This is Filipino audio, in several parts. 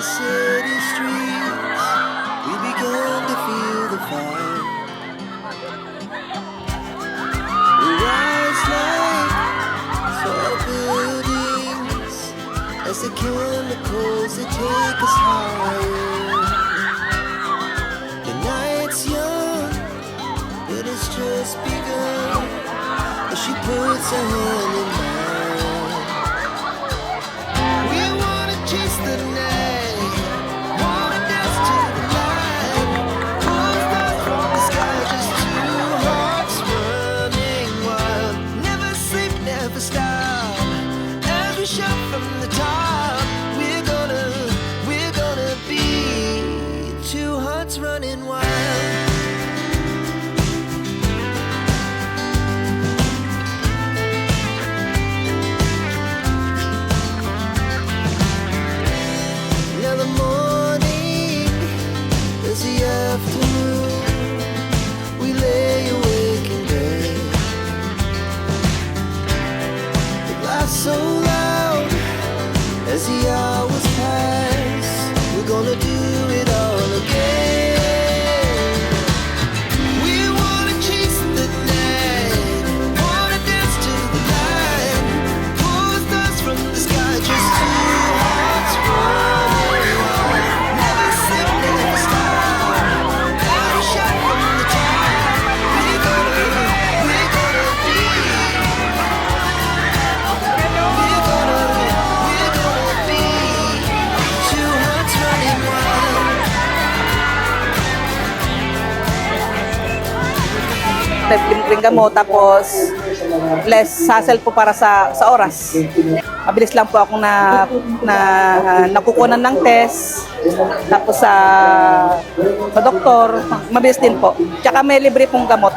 the city streets, we began to feel the fire. We rise like tall buildings as the chemicals libreng gamot tapos less hassle po para sa sa oras. Mabilis lang po ako na na nakukunan ng test tapos sa sa doktor, mabilis din po. Tsaka may libre pong gamot.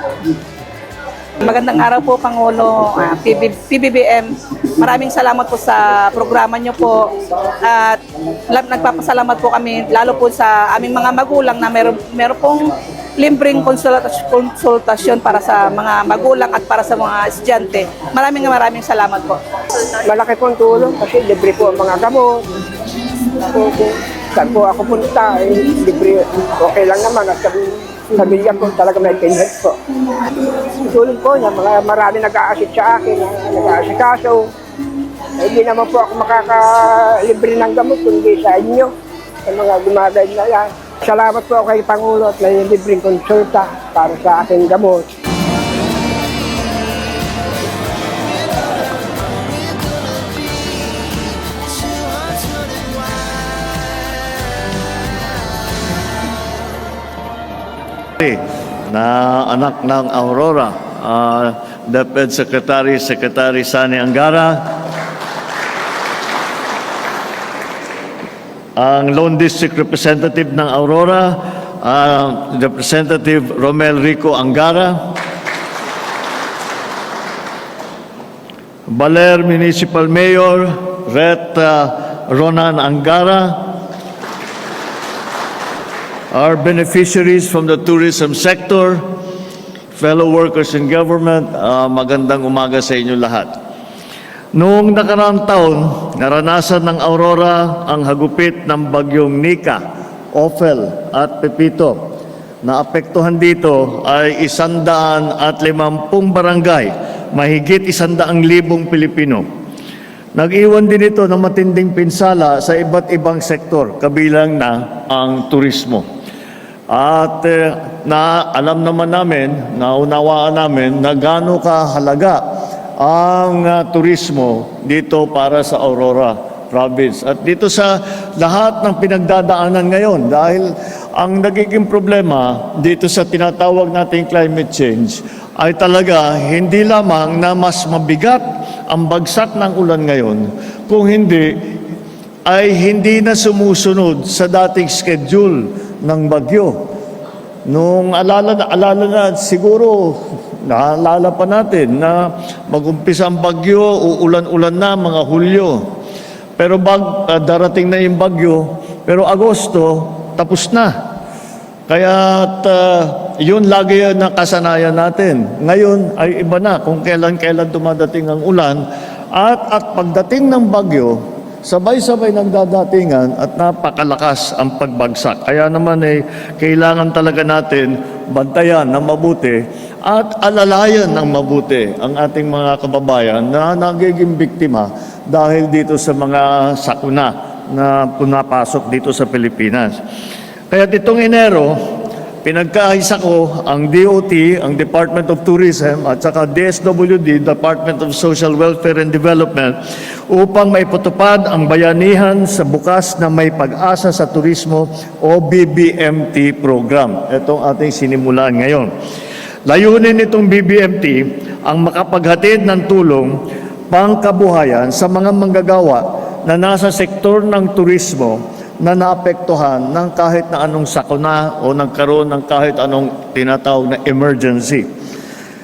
Magandang araw po Pangulo, ah, PB, PBBM. Maraming salamat po sa programa niyo po. At la- nagpapasalamat po kami lalo po sa aming mga magulang na meron meron pong libreng konsultasyon, para sa mga magulang at para sa mga estudyante. Maraming maraming salamat po. malaki pong tulong kasi libre po ang mga gamot. Po, saan po ako punta, eh, libre, okay lang naman at pamilya ko talaga may pinhead po. Tulong po niya, mga marami nag-aasit sa akin, nag-aasikaso. Eh, Hindi naman po ako makakalibre ng gamot kundi sa inyo, sa mga gumagay na yan. Salamat po kay Pangulo at may libreng konsulta para sa aking gamot. Wild. na anak ng Aurora, uh, DepEd Secretary, Secretary Sani Angara, ang Lone District Representative ng Aurora, uh, Representative Romel Rico Angara, Baler Municipal Mayor, Ret uh, Ronan Angara, our beneficiaries from the tourism sector, fellow workers in government, ah, magandang umaga sa inyo lahat. Noong nakaraang taon, naranasan ng Aurora ang hagupit ng bagyong Nika, Ophel at Pepito. Naapektuhan dito ay isandaan at limampung barangay, mahigit isandaang libong Pilipino. Nag-iwan din ito ng matinding pinsala sa iba't ibang sektor, kabilang na ang turismo. At eh, na alam naman namin, naunawaan namin na gaano kahalaga ang ah, turismo dito para sa Aurora province. At dito sa lahat ng pinagdadaanan ngayon dahil ang nagiging problema dito sa tinatawag nating climate change ay talaga hindi lamang na mas mabigat ang bagsak ng ulan ngayon kung hindi ay hindi na sumusunod sa dating schedule ng bagyo. Nung alala na, alala na siguro, naalala pa natin na mag-umpisa ang bagyo, uulan-ulan na mga Hulyo. Pero bag, ah, darating na yung bagyo, pero Agosto, tapos na. Kaya yun lagi na kasanayan natin. Ngayon ay iba na kung kailan-kailan dumadating ang ulan. At at pagdating ng bagyo, sabay-sabay nagdadatingan at napakalakas ang pagbagsak. Kaya naman eh, kailangan talaga natin bantayan ng mabuti at alalayan ng mabuti ang ating mga kababayan na nagiging biktima dahil dito sa mga sakuna na punapasok dito sa Pilipinas. Kaya itong Enero, Pinagkaisa ko ang DOT, ang Department of Tourism at saka DSWD, Department of Social Welfare and Development upang maipatupad ang bayanihan sa bukas na may pag-asa sa turismo o BBMT program. Itong ating sinimulan ngayon. Layunin nitong BBMT ang makapaghatid ng tulong pangkabuhayan sa mga manggagawa na nasa sektor ng turismo na naapektuhan ng kahit na anong sakuna o nagkaroon ng kahit anong tinatawag na emergency.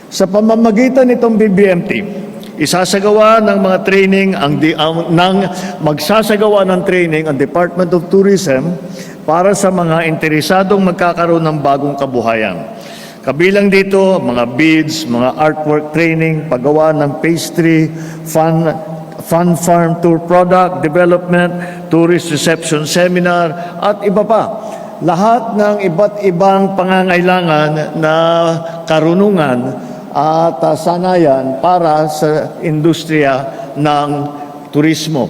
Sa pamamagitan nitong BBMT, isasagawa ng mga training ang, di, ang ng magsasagawa ng training ang Department of Tourism para sa mga interesadong magkakaroon ng bagong kabuhayan. Kabilang dito, mga beads, mga artwork training, paggawa ng pastry, fun, fun farm tour product development, tourist reception seminar, at iba pa. Lahat ng iba't ibang pangangailangan na karunungan at sanayan para sa industriya ng turismo.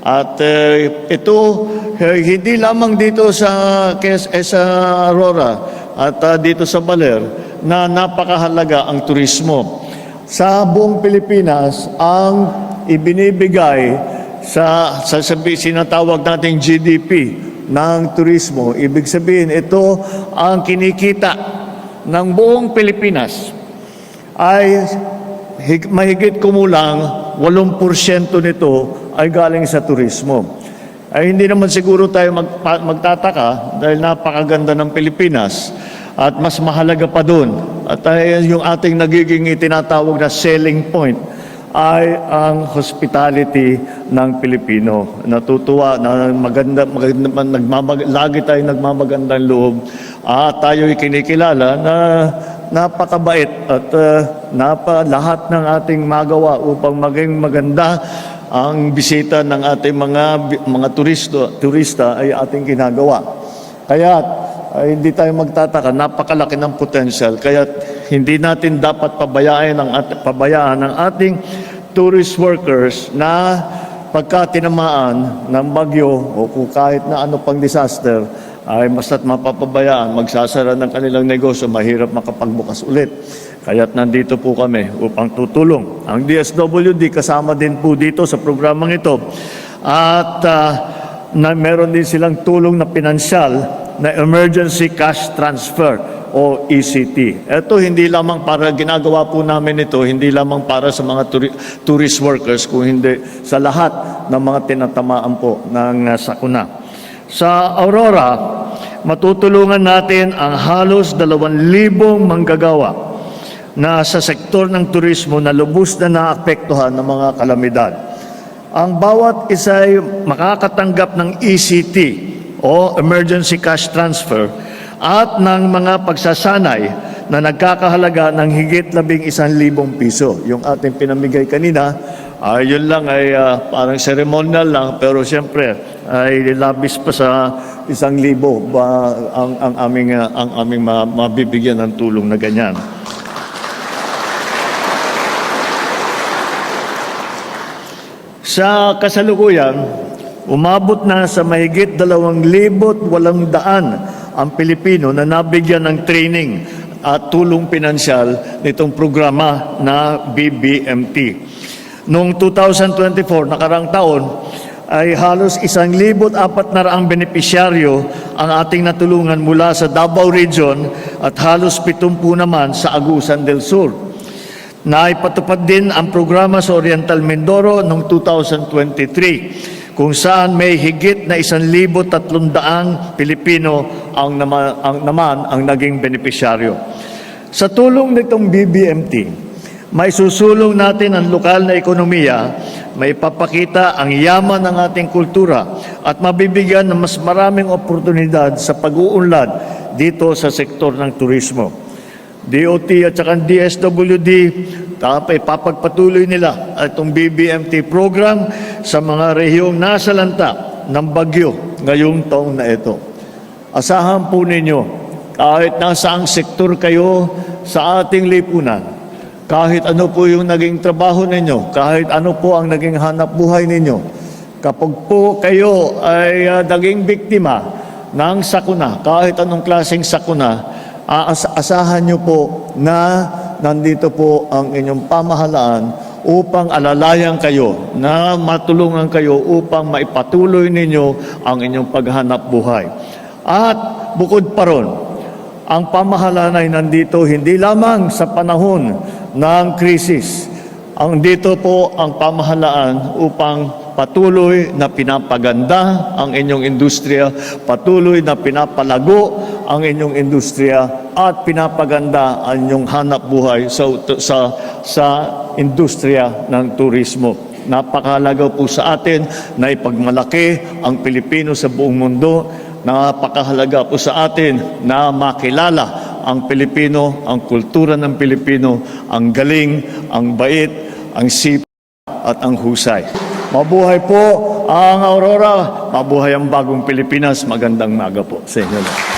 At uh, ito, uh, hindi lamang dito sa, kes- eh, Aurora at uh, dito sa Baler na napakahalaga ang turismo. Sa buong Pilipinas, ang ibinibigay sa, sa sabi, sinatawag nating GDP ng turismo, ibig sabihin ito ang kinikita ng buong Pilipinas ay hig, mahigit kumulang 8% nito ay galing sa turismo. Ay hindi naman siguro tayo magpa- magtataka dahil napakaganda ng Pilipinas at mas mahalaga pa doon. At ay, yung ating nagiging itinatawag na selling point ay ang hospitality ng Pilipino. Natutuwa na maganda, maganda nagmamag, lagi tayo nagmamagandang loob at tayo'y kinikilala na napakabait at uh, napa lahat ng ating magawa upang maging maganda ang bisita ng ating mga mga turisto, turista ay ating ginagawa. Kaya ay hindi tayo magtataka, napakalaki ng potential. Kaya hindi natin dapat pabayaan ang at, pabayaan ang ating tourist workers na pagka tinamaan ng bagyo o kung kahit na ano pang disaster, ay basta't mapapabayaan, magsasara ng kanilang negosyo, mahirap makapagbukas ulit. Kaya't nandito po kami upang tutulong. Ang DSWD kasama din po dito sa programang ito. At ah, na meron din silang tulong na pinansyal na emergency cash transfer o ECT. Ito hindi lamang para ginagawa po namin ito, hindi lamang para sa mga turi- tourist workers, kung hindi sa lahat ng mga tinatamaan po ng sakuna. Sa Aurora, matutulungan natin ang halos 2,000 manggagawa na sa sektor ng turismo na lubos na naapektuhan ng mga kalamidad. Ang bawat isa ay makakatanggap ng ECT o Emergency Cash Transfer at ng mga pagsasanay na nagkakahalaga ng higit labing isang libong piso. Yung ating pinamigay kanina, ah, yun lang ay ah, parang ceremonial lang, pero siyempre ay labis pa sa isang libo ba ang, ang aming, ah, ang aming ma- mabibigyan ng tulong na ganyan. Sa kasalukuyan, umabot na sa mahigit dalawang libot walang daan ang Pilipino na nabigyan ng training at tulong pinansyal nitong programa na BBMT. Noong 2024, nakarang taon, ay halos isang libot apat na raang benepisyaryo ang ating natulungan mula sa Davao Region at halos pitumpu naman sa Agusan del Sur. Naipatupad din ang programa sa Oriental Mindoro noong 2023 kung saan may higit na 1,300 Pilipino ang naman, ang naman ang naging benepisyaryo. Sa tulong nitong BBMT, may susulong natin ang lokal na ekonomiya, may papakita ang yaman ng ating kultura at mabibigyan ng mas maraming oportunidad sa pag-uunlad dito sa sektor ng turismo. DOT at saka DSWD, tapos ipapagpatuloy nila itong BBMT program sa mga rehiyong nasa lanta ng bagyo ngayong taong na ito. Asahan po ninyo, kahit nasaang sektor kayo sa ating lipunan, kahit ano po yung naging trabaho ninyo, kahit ano po ang naging hanap buhay ninyo, kapag po kayo ay ah, naging biktima ng sakuna, kahit anong klaseng sakuna, aas- asahan nyo po na nandito po ang inyong pamahalaan upang alalayan kayo, na matulungan kayo upang maipatuloy ninyo ang inyong paghanap buhay. At bukod pa ron, ang pamahalaan ay nandito hindi lamang sa panahon ng krisis. Ang dito po ang pamahalaan upang patuloy na pinapaganda ang inyong industriya, patuloy na pinapalago ang inyong industriya at pinapaganda ang inyong hanap buhay sa sa sa industriya ng turismo. Napakahalaga po sa atin na ipagmalaki ang Pilipino sa buong mundo. Napakahalaga po sa atin na makilala ang Pilipino, ang kultura ng Pilipino, ang galing, ang bait, ang sip at ang husay. Mabuhay po ang Aurora, mabuhay ang bagong Pilipinas. Magandang maga po sa inyo.